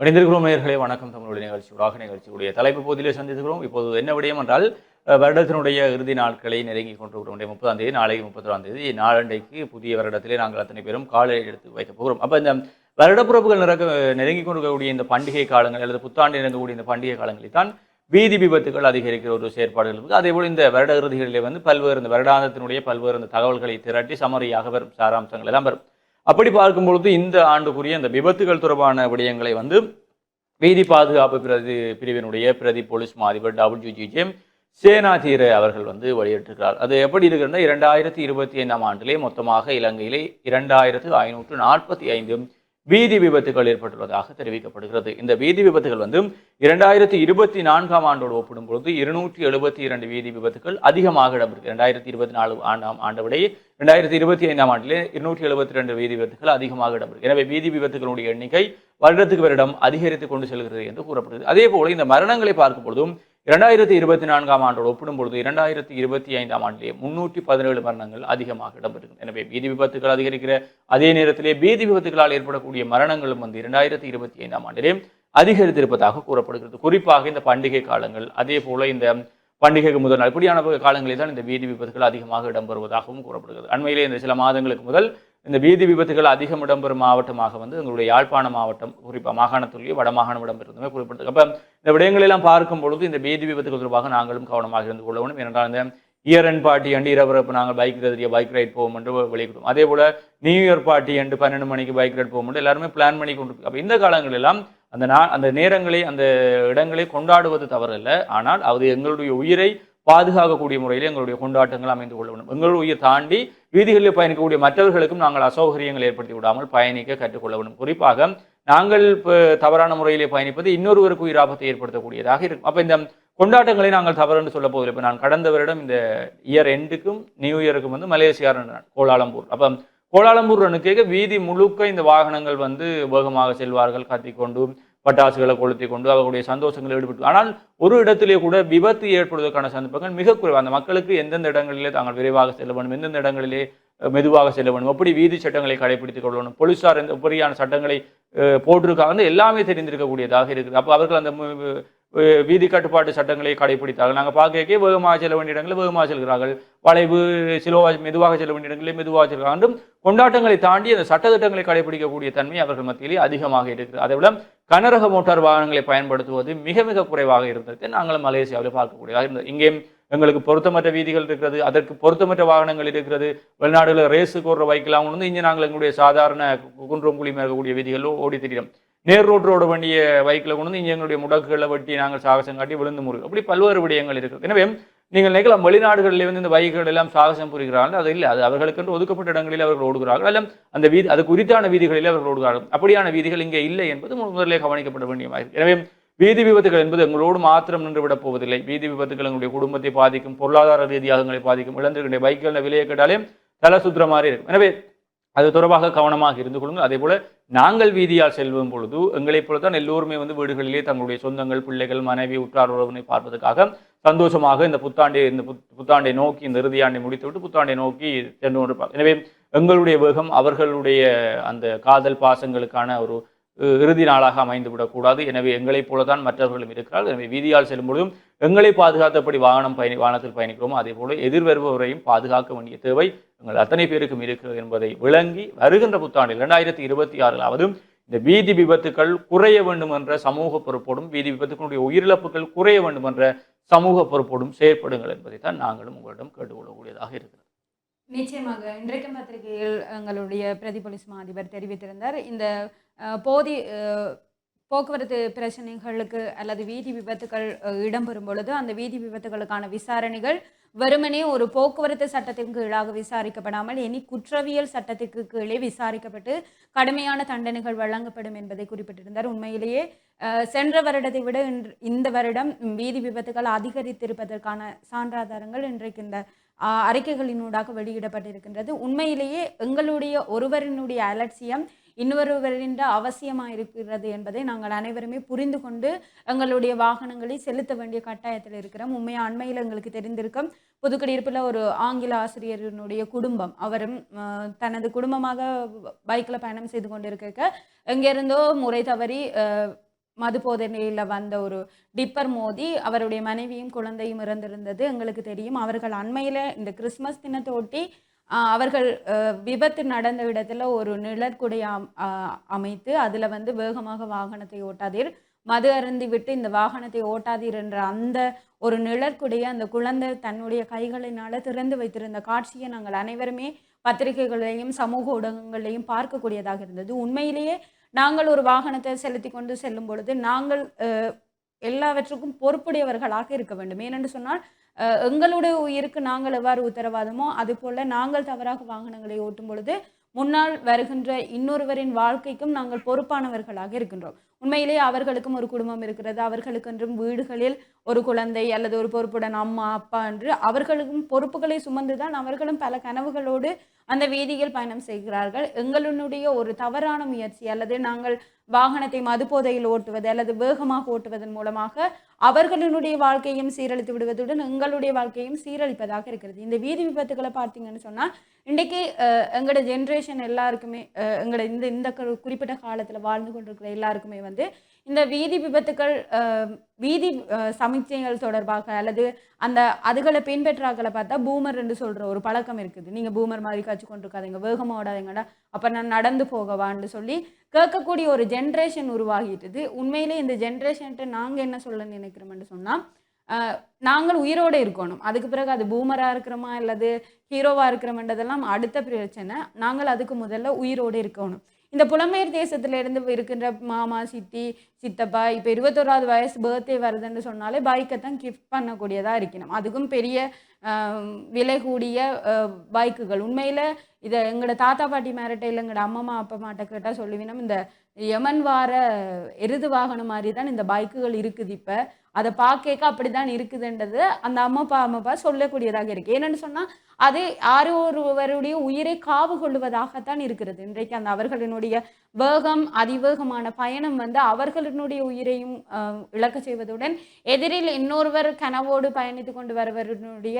இணைந்திருக்கிறோம் நேர்களே வணக்கம். தமிழுடைய நிகழ்ச்சியூடாக நிகழ்ச்சியுடைய தலைப்பு போதிலே சந்தித்துக்கிறோம் இப்போது என்ன விடயம் என்றால் வருடத்தினுடைய இறுதி நாட்களை நெருங்கி கொண்டிருக்கிறோம் முப்பதாம் தேதி நாளைக்கு முப்பத்தொராம் தேதி. நாளண்டைக்கு புதிய வருடத்திலே நாங்கள் அத்தனை பேரும் காலை எடுத்து வைக்க போகிறோம். அப்போ இந்த வருடப்புறப்புகள் நிறக்க நெருங்கி கொண்டிருக்கக்கூடிய இந்த பண்டிகை காலங்கள் அல்லது புத்தாண்டு இறங்கக்கூடிய இந்த பண்டிகை காலங்களில் தான் வீதி விபத்துகள் அதிகரிக்கிற ஒரு செயற்பாடுகள் இருக்குது. அதேபோல் இந்த வருட இறுதிகளிலே வந்து பல்வேறு இந்த வருடாந்தத்தினுடைய பல்வேறு இந்த தகவல்களை திரட்டி சமரியாக வரும் சாராம்சங்கள் எல்லாம் வரும். அப்படி பார்க்கும் பொழுது இந்த ஆண்டுக்குரிய இந்த விபத்துகள் தொடர்பான விடயங்களை வந்து வீதி பாதுகாப்பு பிரதி பிரிவினுடைய பிரதி போலீஸ் மாதிபர் டபிள்யூ ஜேம் சேனாதீர அவர்கள் வந்து வெளியிட்டிருக்கிறார். அது எப்படி இருக்குன்னா இரண்டாயிரத்தி இருபத்தி ஐந்தாம் ஆண்டிலே மொத்தமாக இலங்கையிலே இரண்டாயிரத்து ஐநூற்று நாற்பத்தி ஐந்து வீதி விபத்துகள் ஏற்பட்டுள்ளதாக தெரிவிக்கப்படுகிறது. இந்த வீதி விபத்துகள் வந்து இரண்டாயிரத்தி இருபத்தி நான்காம் ஆண்டோடு ஒப்பிடும்பொழுது இருநூற்றி எழுபத்தி இரண்டு வீதி விபத்துகள் அதிகமாக இடம்பெற்று இரண்டாயிரத்தி இருபத்தி நாலு ஆண்டாம் ஆண்டை விட இரண்டாயிரத்தி இருபத்தி ஐந்தாம் ஆண்டிலே இருநூற்றி எழுபத்தி ரெண்டு வீதி விபத்துகள் அதிகமாக இடம்பெற்று எனவே வீதி விபத்துகளுடைய எண்ணிக்கை வருடத்துக்கு வருடம் அதிகரித்து கொண்டு செல்கிறது என்று கூறப்படுகிறது. அதே போல இந்த மரணங்களை பார்க்கும் பொழுதும் இரண்டாயிரத்தி இருபத்தி நான்காம் ஆண்டோடு ஒப்பிடும் பொழுது இரண்டாயிரத்தி இருபத்தி ஐந்தாம் ஆண்டிலே முன்னூற்றி பதினேழு மரணங்கள் அதிகமாக இடம்பெறுகிறது எனவே வீதி விபத்துகள் அதிகரிக்கிற அதே நேரத்திலே வீதி விபத்துகளால் ஏற்படக்கூடிய மரணங்களும் வந்து இரண்டாயிரத்தி இருபத்தி ஐந்தாம் ஆண்டிலே அதிகரித்திருப்பதாக கூறப்படுகிறது. குறிப்பாக இந்த பண்டிகை காலங்கள் அதே போல இந்த பண்டிகைக்கு முதல் நாள் இப்படியான காலங்களில் தான் இந்த வீதி விபத்துகள் அதிகமாக இடம்பெறுவதாகவும் கூறப்படுகிறது. அண்மையிலே இந்த சில மாதங்களுக்கு முதல் இந்த வீதி விபத்துகள் அதிகம் இடம்பெறும் மாவட்டமாக வந்து எங்களுடைய யாழ்ப்பாண மாவட்டம் குறிப்பாக மாகாணத்துலேயே வடமாகாணம் இடம்பெறுவதுமே குறிப்பிட்டது அப்போ இந்த விடயங்களெல்லாம் பார்க்கும் பொழுது இந்த வீதி விபத்துகள் தொடர்பாக நாங்களும் கவனமாக இருந்து கொள்ள வேண்டும். ஏனென்றால் இந்த இயர் அண்ட் பார்ட்டி அண்டு இரவரப்பு நாங்கள் பைக் எதிரியாக பைக் ரைட் போவோம் என்று வெளியிட்டோம். அதே போல் நியூ இயர் பார்ட்டி அண்டு பன்னெண்டு மணிக்கு பைக் ரைட் போவோம் என்று எல்லாருமே பிளான் பண்ணி கொண்டு அப்போ இந்த காலங்களெல்லாம் அந்த நா அந்த நேரங்களை அந்த இடங்களை கொண்டாடுவது தவறல்ல. ஆனால் அது எங்களுடைய உயிரை பாதுகாக்கக்கூடிய முறையில் எங்களுடைய கொண்டாட்டங்கள் அமைந்து கொள்ள வேண்டும் எங்கள் உயிர் தாண்டி வீதிகளில் பயணிக்கக்கூடிய மற்றவர்களுக்கும் நாங்கள் அசௌகரியங்கள் ஏற்படுத்தி விடாமல் பயணிக்க கற்றுக்கொள்ள வேண்டும் குறிப்பாக நாங்கள் இப்போ தவறான முறையிலே பயணிப்பது இன்னொருவருக்கு உயிர் ஆபத்தை ஏற்படுத்தக்கூடியதாக இருக்கும். அப்போ இந்த கொண்டாட்டங்களை நாங்கள் தவறுன்னு சொல்ல போதில்லை இப்போ நான் கடந்த வருடம் இந்த இயர் எண்டுக்கும் நியூ இயருக்கும் வந்து மலேசியா கோலாலம்பூர். அப்போ கோலாலம்பூர் ரனுக்கேக வீதி முழுக்க இந்த வாகனங்கள் வந்து வேகமாக செல்வார்கள். கத்திக்கொண்டு பட்டாசுகளை கொளுத்தி கொண்டு அவர்களுடைய சந்தோஷங்களை ஈடுபட்டு ஆனால் ஒரு இடத்திலே கூட விபத்து ஏற்படுவதற்கான சந்தர்ப்பங்கள் மிக குறைவு. அந்த மக்களுக்கு எந்தெந்த இடங்களிலே தாங்கள் விரைவாக செல்ல வேண்டும் எந்தெந்த இடங்களிலே மெதுவாக செல்ல வேண்டும் எப்படி வீதி சட்டங்களை கடைபிடித்துக் கொள்ளணும் போலீஸார் இந்த எந்த உபரியான சட்டங்களை போட்டிருக்காங்க எல்லாமே தெரிந்திருக்கக்கூடியதாக இருக்குது. அப்போ அவர்கள் அந்த வீதி கட்டுப்பாட்டு சட்டங்களை கடைபிடித்தார்கள். நாங்கள் பார்க்க வேகமாக செல்ல வேண்டிய இடங்களில் வேகமாக செல்கிறார்கள். வளைவு சிலோவாக மெதுவாக செல்ல வேண்டிய இடங்களில் மெதுவாக செல்கிறார்கள் என்றும் கொண்டாட்டங்களை தாண்டி அந்த சட்டத்திட்டங்களை கடைபிடிக்கக்கூடிய தன்மை அவர்கள் மத்தியிலே அதிகமாக இருக்குது அதை விட கனரக மோட்டார் வாகனங்களை பயன்படுத்துவது மிக மிக குறைவாக இருந்தது நாங்கள் மலேசியாவில் பார்க்கக்கூடியதாக இருந்தது. இங்கே எங்களுக்கு பொருத்தமற்ற வீதிகள் இருக்கிறது அதற்கு பொருத்தமற்ற வாகனங்கள் இருக்கிறது. வெளிநாடுகளில் ரேஸுக்கு ஒரு பைக்கெல்லாம் வந்து இங்கே நாங்கள் எங்களுடைய சாதாரண குன்றம் குழிமையாக இருக்கக்கூடிய வீதிகளில் ஓடி திரியும் நேர் ரோட் வண்டிய பைக்கில் கொண்டு வந்து இங்கே எங்களுடைய முடக்குகளை வெட்டி நாங்கள் சாகசம் காட்டி விழுந்து முருகு அப்படி பல்வேறு விடயங்கள் இருக்குது எனவே நீங்கள் நினைக்கலாம் வெளிநாடுகளில் வந்து இந்த பைக்குகள் எல்லாம் சாகசம் புரிகிறார்கள். அது இல்லை. அது அவர்களுக்கென்று ஒதுக்கப்பட்ட இடங்களில் அவர்கள் ஓடுகிறார்கள். அல்ல அந்த வீதி அது குறித்தான வீதிகளில் அவர்கள் ஓடுகிறார்கள். அப்படியான வீதிகள் இங்கே இல்லை என்பது முதலே கவனிக்கப்பட வேண்டியதாக எனவே வீதி விபத்துகள் என்பது எங்களோடு மாத்திரம் நின்றுவிடப் போவதில்லை. வீதி விபத்துகள் எங்களுடைய குடும்பத்தை பாதிக்கும் பொருளாதார ரீதியாக எங்களை பாதிக்கும் இழந்திருக்கின்ற பைக்குகள் விலையை கேட்டாலே தலை சுத்துற மாதிரி இருக்கும் எனவே அது தொடர்பாக கவனமாக இருந்து கொள்ளுங்கள். அதே போல நாங்கள் வீதியால் செல்லும் பொழுது எங்களைப் போல தான் எல்லோருமே வந்து வீடுகளிலே தங்களுடைய சொந்தங்கள் பிள்ளைகள் மனைவி உற்றார் உறவினை பார்ப்பதற்காக சந்தோஷமாக இந்த புத்தாண்டை இந்த புத்- புத்தாண்டை நோக்கி இந்த இறுதியாண்டை முடித்துவிட்டு புத்தாண்டை நோக்கி சென்று கொண்டிருப்பார் எனவே எங்களுடைய வேகம் அவர்களுடைய அந்த காதல் பாசங்களுக்கான ஒரு இறுதி நாளாக அமைந்து விடக்கூடாது எனவே எங்களைப் போலதான் மற்றவர்களும் இருக்கிறார்கள். எனவே வீதியால் செல்லும் பொழுதும் எங்களை பாதுகாத்தபடி வாகனம் பயணி வாகனத்தில் பயணிக்கிறோமோ அதே போல எதிர்வருபவரையும் பாதுகாக்க வேண்டிய தேவை எங்கள் அத்தனை பேருக்கும் இருக்கிறது என்பதை விளங்கி வருகின்ற புத்தாண்டில் இரண்டாயிரத்தி இருபத்தி ஆறிலாவது இந்த வீதி விபத்துக்கள் குறைய வேண்டும் என்ற சமூக பொறுப்போடும் வீதி விபத்துக்களுடைய உயிரிழப்புகள் குறைய வேண்டும் என்ற சமூக பொறுப்போடும் செயற்படுங்கள் என்பதை தான் நாங்களும் உங்களிடம் கேட்டுக்கொள்ளக்கூடியதாக இருக்கிறது. நிச்சயமாக இன்றைக்கு பத்திரிகையில் எங்களுடைய பிரதிபலிஸ் அதிபர் தெரிவித்திருந்தார். இந்த போதி போக்குவரத்து பிரச்சனைகளுக்கு அல்லது வீதி விபத்துகள் இடம்பெறும் பொழுது அந்த வீதி விபத்துகளுக்கான விசாரணைகள் வெறுமனே ஒரு போக்குவரத்து சட்டத்தின் கீழாக விசாரிக்கப்படாமல் இனி குற்றவியல் சட்டத்திற்கு கீழே விசாரிக்கப்பட்டு கடுமையான தண்டனைகள் வழங்கப்படும் என்பதை குறிப்பிட்டிருந்தார். உண்மையிலேயே சென்ற வருடத்தை விட இன்று இந்த வருடம் வீதி விபத்துகள் அதிகரித்திருப்பதற்கான சான்றாதாரங்கள் இன்றைக்கு இந்த அறிக்கைகளினூடாக வெளியிடப்பட்டிருக்கின்றது. உண்மையிலேயே எங்களுடைய ஒருவரினுடைய அலட்சியம் இன்னொருவரின் அவசியமாக இருக்கிறது என்பதை நாங்கள் அனைவருமே புரிந்து கொண்டு எங்களுடைய வாகனங்களை செலுத்த வேண்டிய கட்டாயத்தில் இருக்கிறோம். உண்மையாக அண்மையில் எங்களுக்கு தெரிந்திருக்கும் புதுக்குடியிருப்பில் ஒரு ஆங்கில ஆசிரியரினுடைய குடும்பம். அவரும் தனது குடும்பமாக பைக்கில் பயணம் செய்து கொண்டிருக்க எங்கேருந்தோ முறை தவறி மது போதனையில் வந்த ஒரு டிப்பர் மோதி அவருடைய மனைவியும் குழந்தையும் இறந்திருந்தது எங்களுக்கு தெரியும். அவர்கள் அண்மையில் இந்த கிறிஸ்மஸ் தினத்தை ஒட்டி அவர்கள் விபத்து நடந்த இடத்துல ஒரு நிழற்குடை அமைத்து அதில் வந்து வேகமாக வாகனத்தை ஓட்டாதீர். மது அருந்தி விட்டு இந்த வாகனத்தை ஓட்டாதீர் என்ற அந்த ஒரு நிழற்குடைய அந்த குழந்தை தன்னுடைய கைகளினால திறந்து வைத்திருந்த காட்சியை நாங்கள் அனைவருமே பத்திரிகைகளையும் சமூக ஊடகங்களையும் பார்க்கக்கூடியதாக இருந்தது. உண்மையிலேயே நாங்கள் ஒரு வாகனத்தை செலுத்தி கொண்டு செல்லும் பொழுது நாங்கள் எல்லாவற்றுக்கும் பொறுப்புடையவர்களாக இருக்க வேண்டும். ஏனென்று சொன்னால் எங்களுடைய உயிருக்கு நாங்கள் எவ்வாறு உத்தரவாதமோ அதுபோல நாங்கள் தவறாக வாகனங்களை ஓட்டும் பொழுது முன்னால் வருகின்ற இன்னொருவரின் வாழ்க்கைக்கும் நாங்கள் பொறுப்பானவர்களாக இருக்கின்றோம். உண்மையிலேயே அவர்களுக்கும் ஒரு குடும்பம் இருக்கிறது. அவர்களுக்கென்றும் வீடுகளில் ஒரு குழந்தை அல்லது ஒரு பொறுப்புடன் அம்மா அப்பா என்று அவர்களுக்கும் பொறுப்புகளை சுமந்துதான் அவர்களும் பல கனவுகளோடு அந்த வீதியில் பயணம் செய்கிறார்கள். எங்களுடைய ஒரு தவறான முயற்சி அல்லது நாங்கள் வாகனத்தை மதுபோதையில் ஓட்டுவது அல்லது வேகமாக ஓட்டுவதன் மூலமாக அவர்களினுடைய வாழ்க்கையும் சீரழித்து விடுவதுடன் எங்களுடைய வாழ்க்கையும் சீரழிப்பதாக இருக்கிறது. இந்த வீதி விபத்துகளை பார்த்தீங்கன்னு சொன்னால் இன்றைக்கி எங்களோட ஜென்ரேஷன் எல்லாருக்குமே எங்களோட இந்த இந்த குறிப்பிட்ட காலத்தில் வாழ்ந்து கொண்டிருக்கிற எல்லாருக்குமே வந்து இந்த வீதி விபத்துக்கள் வீதி அஹ், தொடர்பாக அல்லது அந்த அதுகளை பின்பற்றாக்களை பார்த்தா பூமர் என்று சொல்கிற ஒரு பழக்கம் இருக்குது. நீங்கள் பூமர் மாதிரி காய்ச்சி கொண்டிருக்காதீங்க வேகமாக ஓடாதீங்கடா அப்போ நான் நடந்து போகவான்னு சொல்லி கேட்கக்கூடிய ஒரு ஜென்ரேஷன் உருவாகிட்டுது. உண்மையிலே இந்த ஜென்ரேஷன்ட்டு நாங்கள் என்ன சொல்ல நினைக்கிறோம்னு சொன்னால் நாங்கள் உயிரோடு இருக்கணும். அதுக்கு பிறகு அது பூமராக இருக்கிறோமா அல்லது ஹீரோவாக இருக்கிறோம்ன்றதெல்லாம் அடுத்த பிரச்சனை. நாங்கள் அதுக்கு முதல்ல உயிரோடு இருக்கணும். இந்த புலமையர் தேசத்துல இருந்து இருக்கின்ற மாமா சித்தி சித்தப்பா இப்போ இருபத்தோராவது வயசு பர்த்டே வருதுன்னு சொன்னாலே பைக்கை தான் கிஃப்ட் பண்ணக்கூடியதாக இருக்கணும். அதுக்கும் பெரிய விலை கூடிய பைக்குகள் உண்மையில் இதை எங்களோட தாத்தா பாட்டி மேரட்டை இல்லை எங்களோட அம்மா அப்பா மாட்ட கேட்டால் சொல்லுவினோம் இந்த யமன் வார எருது வாகனம் மாதிரி தான் இந்த பைக்குகள் இருக்குது இப்போ. அதை பார்க்க அப்படிதான் இருக்குதுன்றது அந்த அம்மா அப்பா அம்மா அப்பா சொல்லக்கூடியதாக இருக்குது ஏன்னு சொன்னால் அது யாரோ ஒருவருடைய உயிரை காவு கொள்ளுவதாகத்தான் இருக்கிறது. இன்றைக்கு அந்த அவர்களினுடைய வேகம் அதிவேகமான பயணம் வந்து அவர்களினுடைய உயிரையும் இழக்க செய்வதுடன் எதிரில் இன்னொருவர் கனவோடு பயணித்து கொண்டு வருவருடைய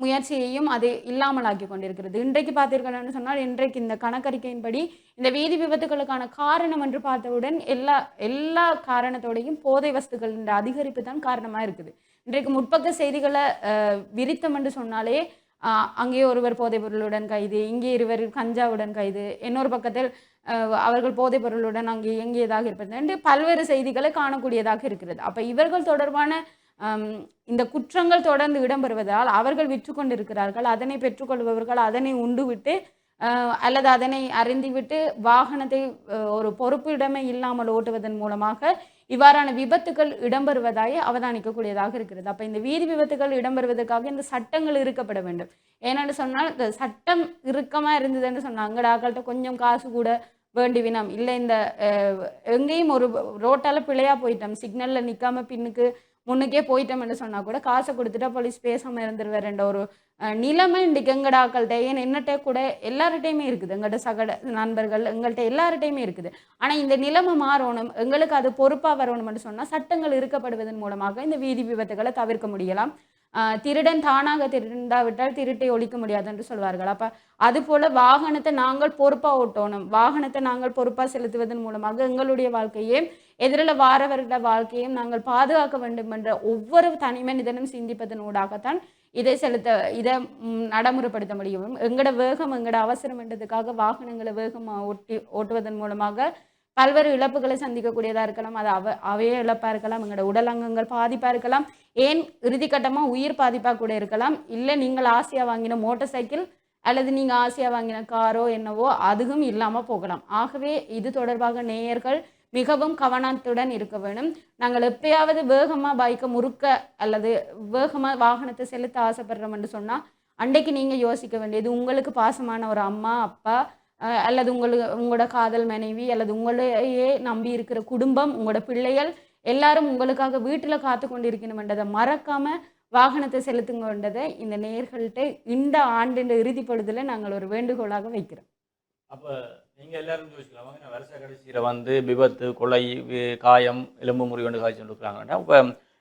முயற்சியையும் அது இல்லாமலாக்கி கொண்டிருக்கிறது. இன்றைக்கு பார்த்தீர்கள்னு சொன்னால் இன்றைக்கு இந்த கணக்கறிக்கையின்படி இந்த வீதி விபத்துகளுக்கான காரணம் என்று பார்த்தவுடன் எல்லா எல்லா காரணத்தோடையும் போதை வஸ்துகளின் அதிகரிப்பு தான் காரணமாக இருக்குது. இன்றைக்கு முற்பக்க செய்திகளை விரித்தம் என்று சொன்னாலே அங்கே ஒருவர் போதைப் பொருளுடன் கைது இங்கே இருவர் கஞ்சாவுடன் கைது இன்னொரு பக்கத்தில் அவர்கள் போதைப் பொருளுடன் அங்கே இயங்கியதாக இருப்பது என்று பல்வேறு செய்திகளை காணக்கூடியதாக இருக்கிறது. அப்போ இவர்கள் தொடர்பான இந்த குற்றங்கள் தொடர்ந்து இடம்பெறுவதால் அவர்கள் விற்று கொண்டிருக்கிறார்கள் அதனை பெற்றுக்கொள்பவர்கள் அதனை உண்டுவிட்டு அல்லது அதனை அறிந்துவிட்டு வாகனத்தை ஒரு ஒரு பொறுப்பிடமே இல்லாமல் ஓட்டுவதன் மூலமாக இவ்வாறான விபத்துகள் இடம்பெறுவதாய் அவதானிக்கக்கூடியதாக இருக்கிறது. அப்போ இந்த வீதி விபத்துகள் இடம்பெறுவதற்காக இந்த சட்டங்கள் இருக்கப்பட வேண்டும். ஏன்னு சொன்னால் இந்த சட்டம் இறுக்கமாக இருந்ததுன்னு சொன்னாங்க அங்கட ஆக்கள்கிட்ட கொஞ்சம் காசு கூட வேண்டிவினம் இல்லை இந்த எங்கேயும் ஒரு ரோட்டால் பிழையா போயிட்டோம். சிக்னலில் நிற்காம பின்னுக்கு முன்னுக்கே போயிட்டோம்னு சொன்னால் கூட காசை கொடுத்துட்டா போலீஸ் பேசாமல் இருந்துருவாருன்ற ஒரு நிலைமை இன்றைக்கு எங்கட ஆக்கள்கிட்ட ஏன் என்னட்ட கூட எல்லார்கிட்டையுமே இருக்குது. எங்கள்கிட்ட சகட நண்பர்கள் எங்கள்கிட்ட எல்லார்கிட்டையுமே இருக்குது. ஆனால் இந்த நிலைமை மாறணும் எங்களுக்கு அது பொறுப்பாக வரணும்னு சொன்னால் சட்டங்கள் இருக்கப்படுவதன் மூலமாக இந்த வீதி விபத்துகளை தவிர்க்க முடியலாம். திருடன் தானாக திருண்டாவிட்டால் திருட்டை ஒழிக்க முடியாது என்று சொல்வார்கள். அப்போ அதுபோல் வாகனத்தை நாங்கள் பொறுப்பாக ஓட்டணும். வாகனத்தை நாங்கள் பொறுப்பாக செலுத்துவதன் மூலமாக எங்களுடைய வாழ்க்கையே எதிரில் வாரவர்கள வாழ்க்கையும் நாங்கள் பாதுகாக்க வேண்டும் என்ற ஒவ்வொரு தனி மனிதனும் சிந்திப்பதன் ஊடாகத்தான் இதை செலுத்த இதை நடைமுறைப்படுத்த முடியும். எங்களோட வேகம் எங்கட அவசரம் என்றதுக்காக வாகனங்களை வேகமாக ஓட்டி ஓட்டுவதன் மூலமாக பல்வேறு இழப்புகளை சந்திக்கக்கூடியதாக இருக்கலாம். அது அவ அவைய இழப்பாக இருக்கலாம் எங்களோட உடல் அங்கங்கள் பாதிப்பாக இருக்கலாம் ஏன் இறுதிக்கட்டமாக உயிர் பாதிப்பாக கூட இருக்கலாம். இல்லை நீங்கள் ஆசையாக வாங்கின மோட்டார் சைக்கிள் அல்லது நீங்கள் ஆசையாக வாங்கின காரோ என்னவோ அதுவும் இல்லாமல் போகலாம். ஆகவே இது தொடர்பாக நேயர்கள் மிகவும் கவனத்துடன் இருக்க வேண்டும் நாங்கள் எப்பயாவது வேகமாக பைக்கை முறுக்க அல்லது வேகமாக வாகனத்தை செலுத்த ஆசைப்படுறோம்னு சொன்னால் அன்றைக்கு நீங்கள் யோசிக்க வேண்டியது உங்களுக்கு பாசமான ஒரு அம்மா அப்பா அல்லது உங்களுக்கு உங்களோட காதல் மனைவி அல்லது உங்களையே நம்பி இருக்கிற குடும்பம் உங்களோட பிள்ளைகள் எல்லாரும் உங்களுக்காக வீட்டில் காத்து கொண்டு இருக்கணுமென்றதை மறக்காமல் வாகனத்தை செலுத்துங்கன்றதை இந்த நேர்கள்ட்ட இந்த ஆண்டின் இறுதி நாங்கள் ஒரு வேண்டுகோளாக வைக்கிறோம். அப்போ நீங்கள் எல்லாரும் யோசிக்கலாம். வாங்க, நான் வருஷ கடைசியில் வந்து விபத்து கொலை காயம் எலும்பு முறிவண்டு காய்ச்சி இருக்கிறாங்கன்னா இப்போ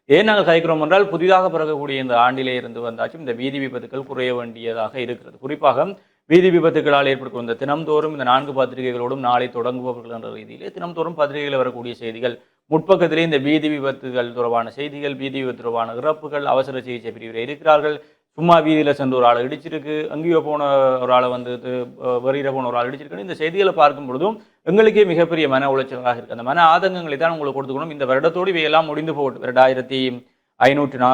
ஏன் நாங்கள் காய்க்கிறோம் என்றால் புதிதாக பிறக்கக்கூடிய இந்த ஆண்டிலே இருந்து வந்தாச்சும் இந்த வீதி விபத்துக்கள் குறைய வேண்டியதாக இருக்கிறது. குறிப்பாக வீதி விபத்துகளால் ஏற்படுத்தும் இந்த தினம்தோறும் இந்த நான்கு பத்திரிகைகளோடும் நாளை தொடங்குபவர்கள் என்ற ரீதியிலே தினம்தோறும் பத்திரிகையில் வரக்கூடிய செய்திகள் முற்பக்கத்திலே இந்த வீதி விபத்துகள் தொடர்பான செய்திகள் வீதி விபத்து தொடர்பான இறப்புகள் அவசர சிகிச்சை பிரிவில் இருக்கிறார்கள் சும்மா வீதியில் சென்று ஒரு ஆளை இடிச்சிருக்கு அங்கேயோ போன ஒரு ஆளை வந்து வெறியில போன ஒரு ஆள் இடிச்சிருக்குன்னு இந்த செய்திகளை பார்க்கும் பொழுதும் எங்களுக்கே மிகப்பெரிய மன உளைச்சலாக இருக்குது அந்த மன ஆதங்கங்களை தான் உங்களுக்கு கொடுத்துக்கணும் இந்த வருடத்தோடு இவையெல்லாம் முடிந்து போகட்டும். ரெண்டாயிரத்தி ஐநூற்றி நா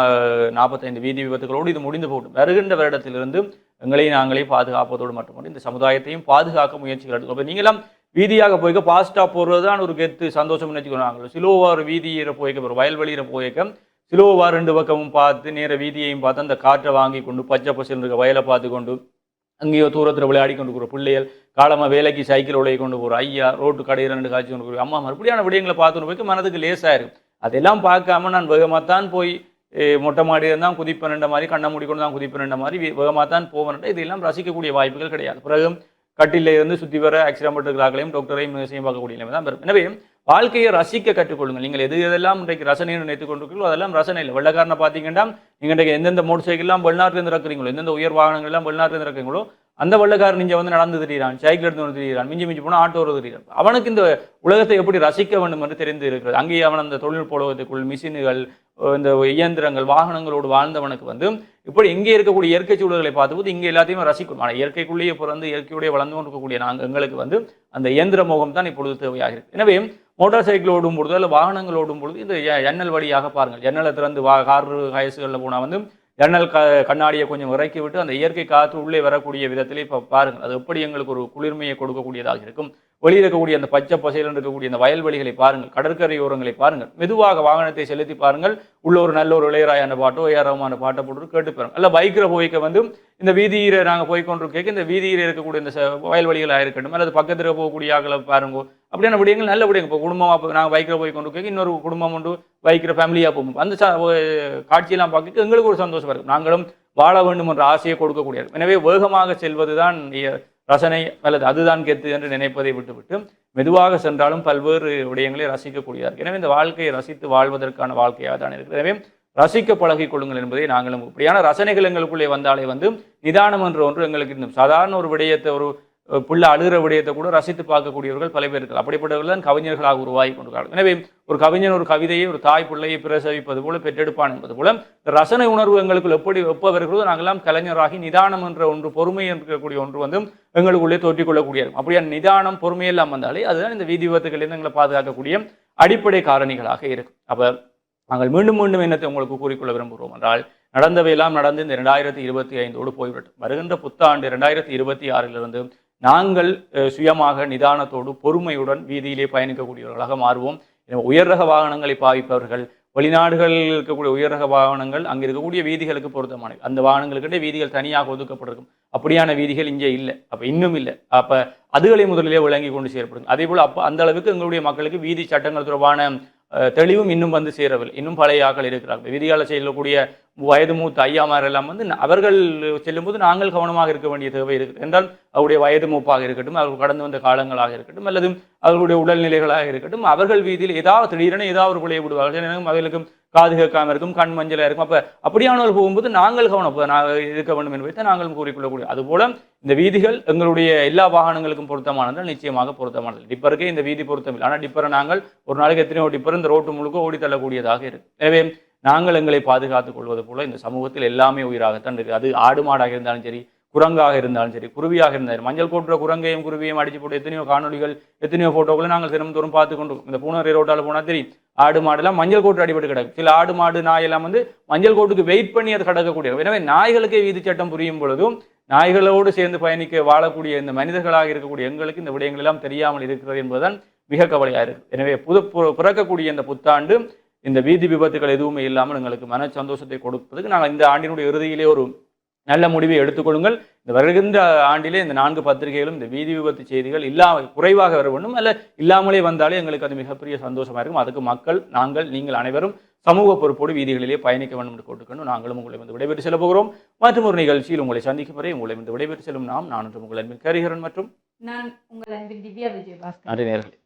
நாற்பத்தைந்து வீதி விபத்துகளோடு இது முடிந்து போகட்டும். வருகின்ற வருடத்திலிருந்து எங்களை நாங்களே பாதுகாப்பதோடு மட்டுமல்ல இந்த சமுதாயத்தையும் பாதுகாக்க முயற்சிகள் எடுக்கணும் அப்போ நீங்களாம் வீதியாக போய்க்க பாஸ்டாக போகிறது தான் ஒரு கெத்து சந்தோஷம் நினச்சிக்கணும் நாங்கள் சிலோவா ஒரு வீதியில் போய்க்க ஒரு வயல்வெளியில் போய்க்க கிலோவா ரெண்டு பக்கமும் பார்த்து நேர வீதியையும் பார்த்து அந்த காற்றை வாங்கி கொண்டு பச்சை பசல் இருக்க வயலை பார்த்து கொண்டு அங்கேயோ தூரத்தில் விளையாடி கொண்டு போகிற பிள்ளைகள் காலமாக வேலைக்கு சைக்கிள் உடைய கொண்டு போகிற ஐயா ரோட்டு கடையில் ரெண்டு காய்ச்சி கொண்டு போகிற அம்மா மறுபடியான விடயங்களை பார்த்துன்னு போய்க்கு மனதுக்கு லேசாக இருக்கும் அதெல்லாம் பார்க்காம நான் வேகமாக தான் போய் மொட்டை மாடியில் தான் குதிப்பேன்ன்ற மாதிரி கண்ணை மூடிக்கொண்டு தான் குதிப்பேன்ன்ற மாதிரி வேகமாக தான் போவேன்ன்ற இதெல்லாம் ரசிக்கக்கூடிய வாய்ப்புகள் கிடையாது. பிறகு கட்டில இருந்து சுற்றி வர ஆக்சிடென்ட் இருக்கிறார்களையும் டாக்டரையும் செய்யும் பார்க்கக்கூடிய நிலைமை தான் எனவே வாழ்க்கையை ரசிக்க கற்றுக்கொள்ளுங்கள். நீங்கள் எது எதெல்லாம் இன்றைக்கு ரசனை நினைத்துக் கொண்டிருக்கீங்களோ அதெல்லாம் ரசனை இல்லை. வெள்ளக்காரனை பார்த்தீங்கன்னா நீங்கள் இன்றைக்கு எந்தெந்த மோட்டர் சைக்கிள்லாம் வெளிநாட்டிலிருந்து இறக்குறீங்களோ எந்தெந்த உயர் வாகனங்கள்லாம் வெளிநாட்டிலிருந்து இறக்குறீங்களோ அந்த வெள்ளக்காரன் நீங்கள் வந்து நடந்து திரியிறான் சைக்கிள் எடுத்து வந்து திரியிறான் மிஞ்சி மிஞ்சி போனால் ஆட்டோ ஒரு திரியிறான். அவனுக்கு இந்த உலகத்தை எப்படி ரசிக்க வேண்டும் என்று தெரிந்து இருக்கிறது. அங்கேயே அவன் அந்த தொழில்நுட்ப உலகத்துக்குள் மிஷின்கள் இந்த இயந்திரங்கள் வாகனங்களோடு வாழ்ந்தவனுக்கு வந்து இப்படி இங்கே இருக்கக்கூடிய இயற்கை சூழல்களை பார்த்தபோது இங்கே எல்லாத்தையுமே ரசிக்கும். ஆனால் இயற்கைக்குள்ளேயே பிறந்து இயற்கையுடைய வளர்ந்து கொண்டிருக்கக்கூடிய நாங்கள் எங்களுக்கு வந்து அந்த இயந்திர முகம் தான் இப்பொழுது தேவையாக எனவே மோட்டார் சைக்கிள் ஓடும் பொழுது அல்ல வாகனங்கள் ஓடும் பொழுது இந்த எண்ணல் வழியாக பாருங்கள். எண்ணலை திறந்து வா கார் ஹயசுகளில் போனால் வந்து ஜன்னல் க கண்ணாடியை கொஞ்சம் இறக்கி விட்டு அந்த இயற்கை காற்று உள்ளே வரக்கூடிய விதத்திலே இப்போ பாருங்கள். அது எப்படி எங்களுக்கு ஒரு குளிர்மையை கொடுக்கக்கூடியதாக இருக்கும். வெளியில் இருக்கக்கூடிய அந்த பச்சை பசையில் இருக்கக்கூடிய அந்த வயல்வெளிகளை பாருங்கள் கடற்கரை ஓரங்களை பாருங்கள். மெதுவாக வாகனத்தை செலுத்தி பாருங்கள். உள்ள ஒரு நல்ல ஒரு இளையராயான பாட்டோ ஏறமான பாட்டை போட்டு கேட்டு பாருங்கள். அல்ல பைக்கில் போய்க்க வந்து இந்த வீதியில் நாங்கள் போய் கேட்க இந்த வீதியில் இருக்கக்கூடிய இந்த வயல்வெளிகளாக இருக்கட்டும் அல்லது பக்கத்தில் போகக்கூடிய ஆக்களை பாருங்க. அப்படியான விடயங்கள் நல்ல விடயங்கள். இப்போ குடும்பமாக நாங்கள் பைக்கில் போய் கொண்டு இன்னொரு குடும்பம் உண்டு பைக்கில் ஃபேமிலியாக போகும். அந்த காட்சியெல்லாம் பார்க்க எங்களுக்கு ஒரு சந்தோஷமாக இருக்கும். நாங்களும் வாழ வேண்டும் என்ற ஆசையை கொடுக்கக்கூடியது எனவே வேகமாக செல்வதுதான் தான் ரசனை அல்லது அதுதான் கெத்து என்று நினைப்பதை விட்டுவிட்டு மெதுவாக சென்றாலும் பல்வேறு விடயங்களை ரசிக்கக்கூடியதாக. எனவே இந்த வாழ்க்கையை ரசித்து வாழ்வதற்கான வாழ்க்கையாக தான் இருக்குது எனவே ரசிக்க பழகிக் கொள்ளுங்கள் என்பதை நாங்களும் இப்படியான ரசனைகள் எங்களுக்குள்ளே வந்தாலே வந்து நிதானம் என்ற ஒன்று எங்களுக்கு இருந்தும் சாதாரண ஒரு விடயத்தை ஒரு அஹ், புள்ள அழுகிற விடயத்தை கூட ரசித்து பார்க்கக்கூடியவர்கள் பல பேர் இருக்கிறார் அப்படிப்பட்டவர்கள் தான் கவிஞர்களாக உருவாகி கொண்டிருக்கிறார்கள். எனவே ஒரு கவிஞன் ஒரு கவிதையை ஒரு தாய் பிள்ளையை பிரசவிப்பது போல பெற்றெடுப்பான் என்பது போல இந்த ரசனை உணர்வு எங்களுக்குள் எப்படி எப்போ வருகிறதோ நாங்கள்லாம் கலைஞராகி நிதானம் என்ற ஒன்று பொறுமை இருக்கக்கூடிய ஒன்று வந்து எங்களுக்குள்ளே தோற்றிக்கொள்ளக்கூடிய இருக்கும் அப்படியான நிதானம் பொறுமையெல்லாம் வந்தாலே அதுதான் இந்த வீதி விபத்துகளிலிருந்து எங்களை பாதுகாக்கக்கூடிய அடிப்படை காரணிகளாக இருக்கும். அப்போ நாங்கள் மீண்டும் மீண்டும் என்னத்தை உங்களுக்கு கூறிக்கொள்ள விரும்புகிறோம் என்றால் நடந்தவையெல்லாம் நடந்து இந்த ரெண்டாயிரத்தி இருபத்தி ஐந்தோடு போய்விட்டோம் வருகின்ற புத்தாண்டு ரெண்டாயிரத்தி இருபத்தி ஆறிலிருந்து நாங்கள் சுயமாக நிதானத்தோடு பொறுமையுடன் வீதியிலே பயணிக்கக்கூடியவர்களாக மாறுவோம். உயர் ரக வாகனங்களை பாவிப்பவர்கள் வெளிநாடுகளில் இருக்கக்கூடிய உயர் ரக வாகனங்கள் அங்கே இருக்கக்கூடிய வீதிகளுக்கு பொருத்தமானது. அந்த வாகனங்களுக்கிட்டே வீதிகள் தனியாக ஒதுக்கப்பட்டிருக்கும். அப்படியான வீதிகள் இங்கே இல்லை. அப்போ இன்னும் இல்லை. அப்போ அதுகளை முதலிலே விளங்கி கொண்டு செயல்படுங்க அதே போல் அப்போ அந்த அளவுக்கு எங்களுடைய மக்களுக்கு வீதி சட்டங்கள் தொடர்பான தெளிவும் இன்னும் வந்து சேரவில்லை. இன்னும் பழைய ஆக்கள் இருக்கிறார்கள். வீதியால் செல்லக்கூடிய வயது மூத்த ஐயாமார் எல்லாம் வந்து அவர்கள் செல்லும்போது நாங்கள் கவனமாக இருக்க வேண்டிய தேவை இருக்குது. என்றால் அவருடைய வயது மூப்பாக இருக்கட்டும் அவர்கள் கடந்து வந்த காலங்களாக இருக்கட்டும் அல்லது அவர்களுடைய உடல்நிலைகளாக இருக்கட்டும் அவர்கள் வீதியில் ஏதாவது திடீரென ஏதாவது ஒரு பிள்ளையை விடுவார்கள். எனக்கும் அவர்களுக்கு காது கேட்காம இருக்கும் கண் மஞ்சளாக இருக்கும். அப்போ அப்படியானவர்கள் போகும்போது நாங்கள் கவனம் நாங்கள் இருக்க வேண்டும் என்பதை நாங்களும் கூறிக்கொள்ளக்கூடிய. அதுபோல இந்த வீதிகள் எங்களுடைய எல்லா வாகனங்களுக்கும் பொருத்தமானதால் நிச்சயமாக பொருத்தமானது டிப்பருக்கே இந்த வீதி பொருத்தமில்லை ஆனால் டிப்பரை நாங்கள் ஒரு நாளைக்கு எத்தனையோ டிப்பர் இந்த ரோட்டு முழுக்க ஓடித்தள்ளக்கூடியதாக இருக்கு. எனவே நாங்கள் எங்களை பாதுகாத்துக் கொள்வது போல இந்த சமூகத்தில் எல்லாமே உயிராகத்தான் இருக்குது அது ஆடு மாடாக இருந்தாலும் சரி குரங்காக இருந்தாலும் சரி குருவியாக இருந்தாலும் மஞ்சள் கோட்டுற குரங்கையும் குருவியும் அடிச்சு போட்டு எத்தனையோ காணொளிகள் எத்தனையோ ஃபோட்டோக்களை நாங்கள் தினம்தோறும் பார்த்து கொண்டு இந்த பூனரை ரோட்டால் போனால் தெரியும். ஆடு மாடெல்லாம் மஞ்சள் கோட்டு அடிபட்டு கிடக்கும் சில ஆடு மாடு நாய் எல்லாம் வந்து மஞ்சள் கோட்டுக்கு வெயிட் பண்ணி அது கடக்கக்கூடிய எனவே நாய்களுக்கே வீதி சட்டம் புரியும் பொழுதும் நாய்களோடு சேர்ந்து பயணிக்க வாழக்கூடிய இந்த மனிதர்களாக இருக்கக்கூடிய எங்களுக்கு இந்த விடயங்கள் எல்லாம் தெரியாமல் இருக்கிறது என்பதுதான் மிக கவலையாக இருக்கு எனவே புது பு- பிறக்கக்கூடிய இந்த புத்தாண்டு இந்த வீதி விபத்துகள் எதுவுமே இல்லாமல் எங்களுக்கு மன சந்தோஷத்தை கொடுப்பதுக்கு நாங்கள் இந்த ஆண்டினுடைய இறுதியிலே ஒரு நல்ல முடிவை எடுத்துக்கொள்ளுங்கள். இந்த வருகின்ற ஆண்டிலே இந்த நான்கு பத்திரிகைகளும் இந்த வீதி விபத்து செய்திகள் இல்லாமல் குறைவாக வர வேண்டும். அல்ல இல்லாமலே வந்தாலே எங்களுக்கு அது மிகப்பெரிய சந்தோஷமா இருக்கும். அதுக்கு மக்கள் நாங்கள் நீங்கள் அனைவரும் சமூக பொறுப்போடு வீதிகளிலே பயணிக்க வேண்டும் என்று கேட்டுக்கொண்டு நாங்களும் உங்களை வந்து விடைபெற்று செல்ல போகிறோம். மற்றும் ஒரு நிகழ்ச்சியில் உங்களை சந்திக்கும் வரை உங்களை வந்து விடைபெற்று செல்லும் நாம் நான் உங்கள் அன்பின் கரிகரன் மற்றும் நான் உங்கள் அன்பின் திவ்யா விஜயபாஸ்கர். நன்றி நேர்களே.